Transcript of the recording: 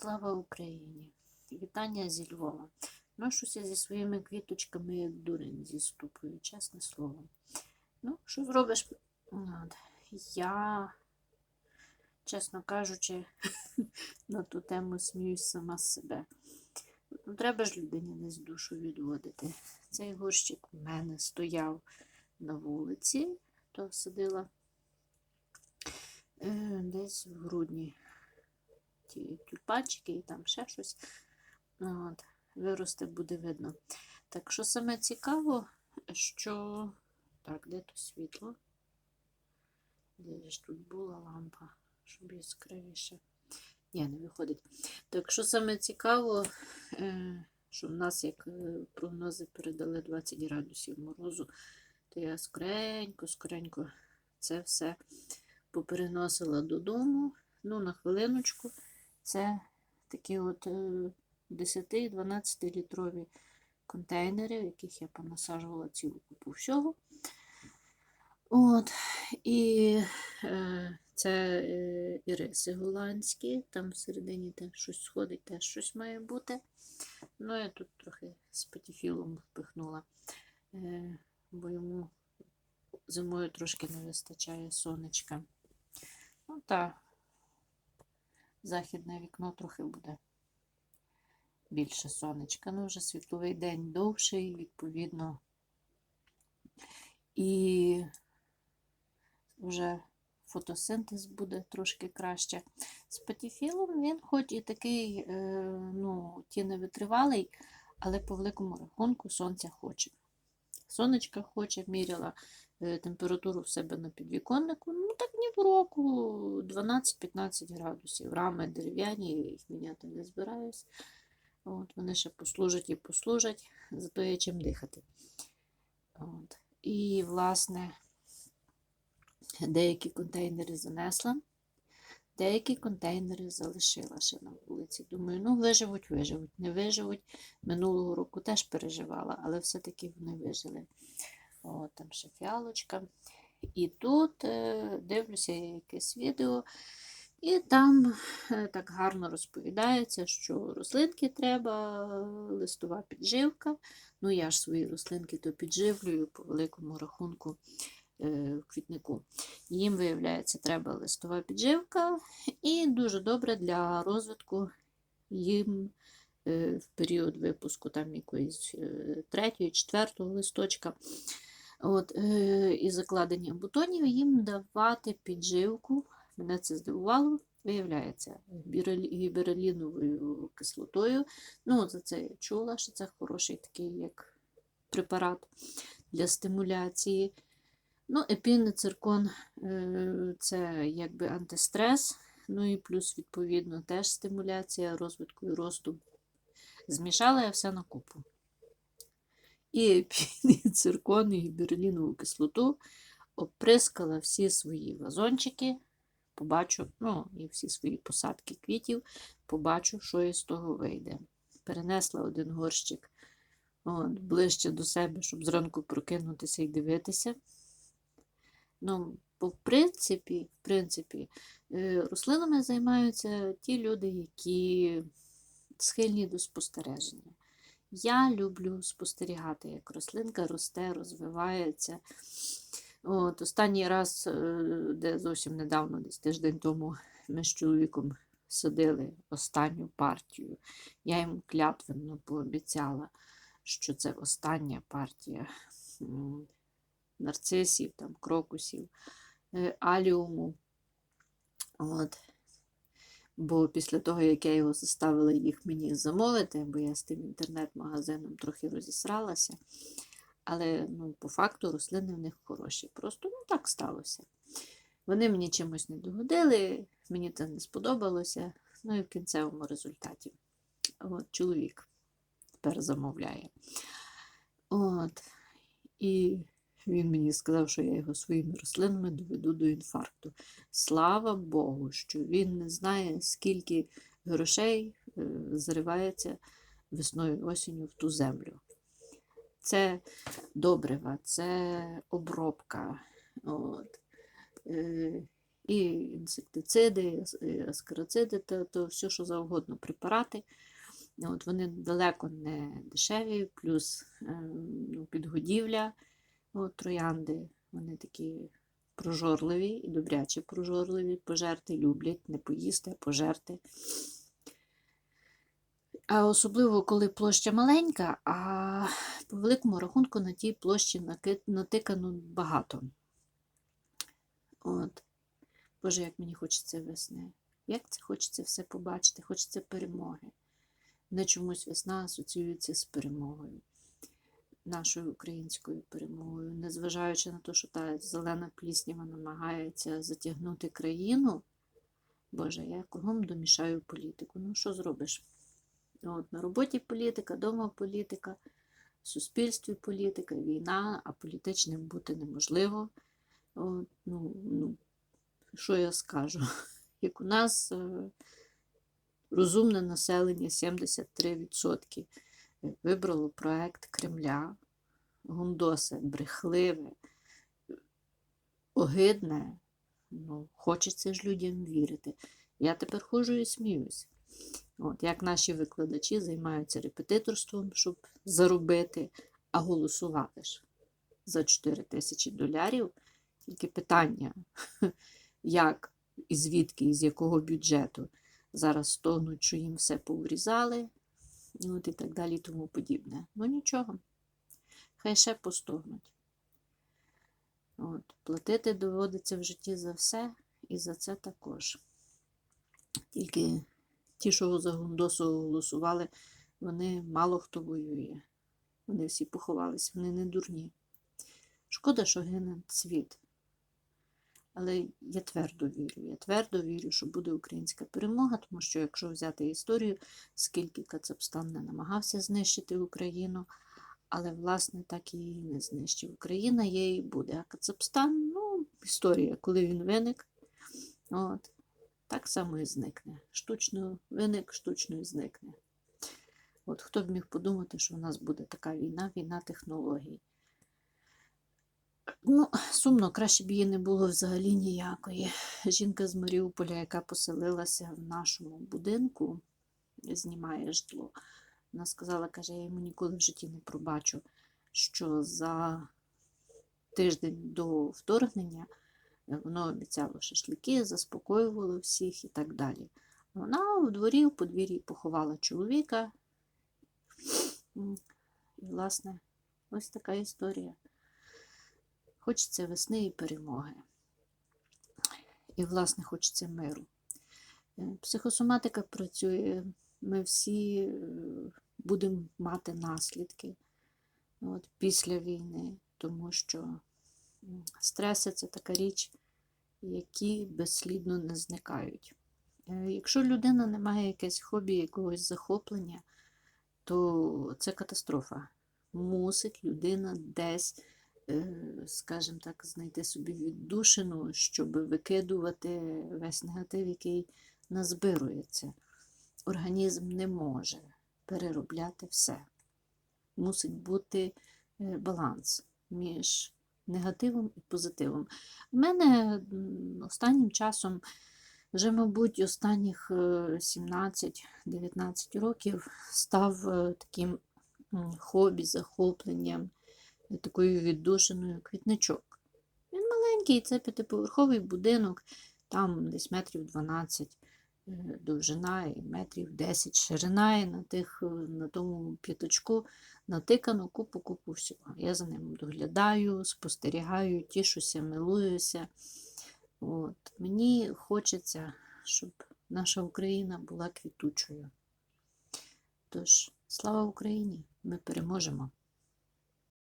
Слава Україні! Вітання зі Львова. Ношуся зі своїми квіточками, як дурень зі ступою, чесне слово. Ну, що зробиш? Я, чесно кажучи, на ту тему сміюсь сама з себе. Ну, треба ж людині десь душу відводити. Цей горщик у мене стояв на вулиці, то садила е, десь в грудні ті тюльпанчики і там ще щось. От, виросте, буде видно. Так що саме цікаво, що. Так, де то світло? Де ж тут була лампа, щоб яскравіше. Ні, не виходить. Так що саме цікаво, е, що в нас, як е, прогнози передали 20 градусів морозу, то я скоренько, скоренько це все попереносила додому. Ну, на хвилиночку. Це такі от 10-12 літрові контейнери, в яких я понасаджувала цілу купу всього. От, І е, це е, іриси голландські, там всередині теж щось сходить, теж щось має бути. Ну, я тут трохи з патіфілом впихнула, е, бо йому зимою трошки не вистачає сонечка. Ну, та західне вікно трохи буде більше сонечка. Ну, вже світловий день довший, відповідно. І вже фотосинтез буде трошки краще. З патіфілом він хоч і такий, е, ну, тіневитривалий, але по великому рахунку сонця хоче. Сонечка хоче, міряла температуру в себе на підвіконнику. Ну, так ні в року 12-15 градусів. Рами дерев'яні, я їх міняти не збираюсь. От, Вони ще послужать і послужать, зато є чим дихати. От. І, власне, деякі контейнери занесла, деякі контейнери залишила ще на вулиці. Думаю, ну виживуть, виживуть, не виживуть. Минулого року теж переживала, але все-таки вони вижили. От, там ще фіалочка. І тут е, дивлюся якесь відео, і там е, так гарно розповідається, що рослинки треба, листова підживка. Ну, я ж свої рослинки то підживлюю по великому рахунку е, в квітнику. Їм, виявляється, треба листова підживка, і дуже добре для розвитку їм е, в період випуску там якоїсь е, третього, четвертого листочка. От, е, І закладення бутонів їм давати підживку. Мене це здивувало. Виявляється, гібереліновою кислотою. Ну, за це я чула, що це хороший такий як препарат для стимуляції. Ну, епінециркон це якби антистрес, ну і плюс, відповідно, теж стимуляція розвитку і росту. Змішала я все на купу. І епінециркон, і гіберелінову кислоту оприскала всі свої вазончики побачу, ну, і всі свої посадки квітів, побачу, що із того вийде. Перенесла один горщик от, ближче до себе, щоб зранку прокинутися і дивитися. Ну, бо в принципі, в принципі, е, рослинами займаються ті люди, які схильні до спостереження. Я люблю спостерігати, як рослинка росте, розвивається. От, Останній раз, е, де зовсім недавно, десь тиждень тому, ми з чоловіком садили останню партію. Я йому клятвенно пообіцяла, що це остання партія нарцисів, там, крокусів, е, аліуму. От. Бо після того, як я його заставила їх мені замовити, бо я з тим інтернет-магазином трохи розісралася. Але ну, по факту рослини в них хороші. Просто ну, так сталося. Вони мені чимось не догодили, мені це не сподобалося. Ну і в кінцевому результаті. От, Чоловік тепер замовляє. От. І він мені сказав, що я його своїми рослинами доведу до інфаркту. Слава Богу, що він не знає, скільки грошей е, зривається весною осінню в ту землю це добрива, це обробка. От. Е, І інсектициди, і аскароциди, то, то все, що завгодно препарати. От Вони далеко не дешеві, плюс е, ну, троянди, вони такі прожорливі і добряче прожорливі, пожерти люблять, не поїсти, а пожерти. А особливо, коли площа маленька, а по великому рахунку на тій площі натикано багато. От. Боже, як мені хочеться весни. Як це хочеться все побачити, хочеться перемоги. Мене чомусь весна асоціюється з перемогою, нашою українською перемогою, незважаючи на те, що та зелена пліснява намагається затягнути країну. Боже, я кругом домішаю політику. Ну, що зробиш? От, на роботі політика, вдома політика, в суспільстві політика, війна, а політичним бути неможливо. От, ну, ну, що я скажу? Як у нас е, розумне населення 73% вибрало проект Кремля, гундосе, брехливе, огидне. Ну, хочеться ж людям вірити. Я тепер ходжу і сміюсь. От, як наші викладачі займаються репетиторством, щоб заробити, а голосувати ж за 4 тисячі долярів. Тільки питання, як і звідки, і з якого бюджету зараз стогнуть, що їм все поврізали, от і так далі, і тому подібне. Ну нічого, хай ще постогнуть. От, платити доводиться в житті за все і за це також. Тільки ті, що за Гундосу голосували, вони мало хто воює. Вони всі поховались, вони не дурні. Шкода, що гине світ. Але я твердо вірю. Я твердо вірю, що буде українська перемога, тому що якщо взяти історію, скільки Кацапстан не намагався знищити Україну, але, власне, так і не знищив. Україна є і буде. А Кацапстан, ну, історія, коли він виник, от, так само і зникне. Штучно виник, штучно і зникне. От хто б міг подумати, що в нас буде така війна, війна технологій. Ну, сумно, краще б її не було взагалі ніякої. Жінка з Маріуполя, яка поселилася в нашому будинку, знімає житло. Вона сказала, каже, я йому ніколи в житті не пробачу, що за тиждень до вторгнення воно обіцяло шашлики, заспокоювало всіх і так далі. Вона в дворі, в подвір'ї поховала чоловіка. І, власне, ось така історія. Хочеться весни і перемоги. І, власне, хочеться миру. Е, Психосоматика працює, ми всі е, будемо мати наслідки от, після війни, тому що стреси це така річ, які безслідно не зникають. Е, Якщо людина не має якесь хобі, якогось захоплення, то це катастрофа. Мусить людина десь скажімо так, знайти собі віддушину, щоб викидувати весь негатив, який назбирується. Організм не може переробляти все. Мусить бути е, баланс між негативом і позитивом. У мене останнім часом, вже, мабуть, останніх е, 17-19 років став е, таким хобі, захопленням такою віддушиною квітничок. Він маленький, це п'ятиповерховий будинок, там десь метрів 12 е, довжина і метрів 10 ширина, і на, тих, е, на тому п'яточку натикано купу-купу всього. Я за ним доглядаю, спостерігаю, тішуся, милуюся. От. Мені хочеться, щоб наша Україна була квітучою. Тож, слава Україні! Ми переможемо!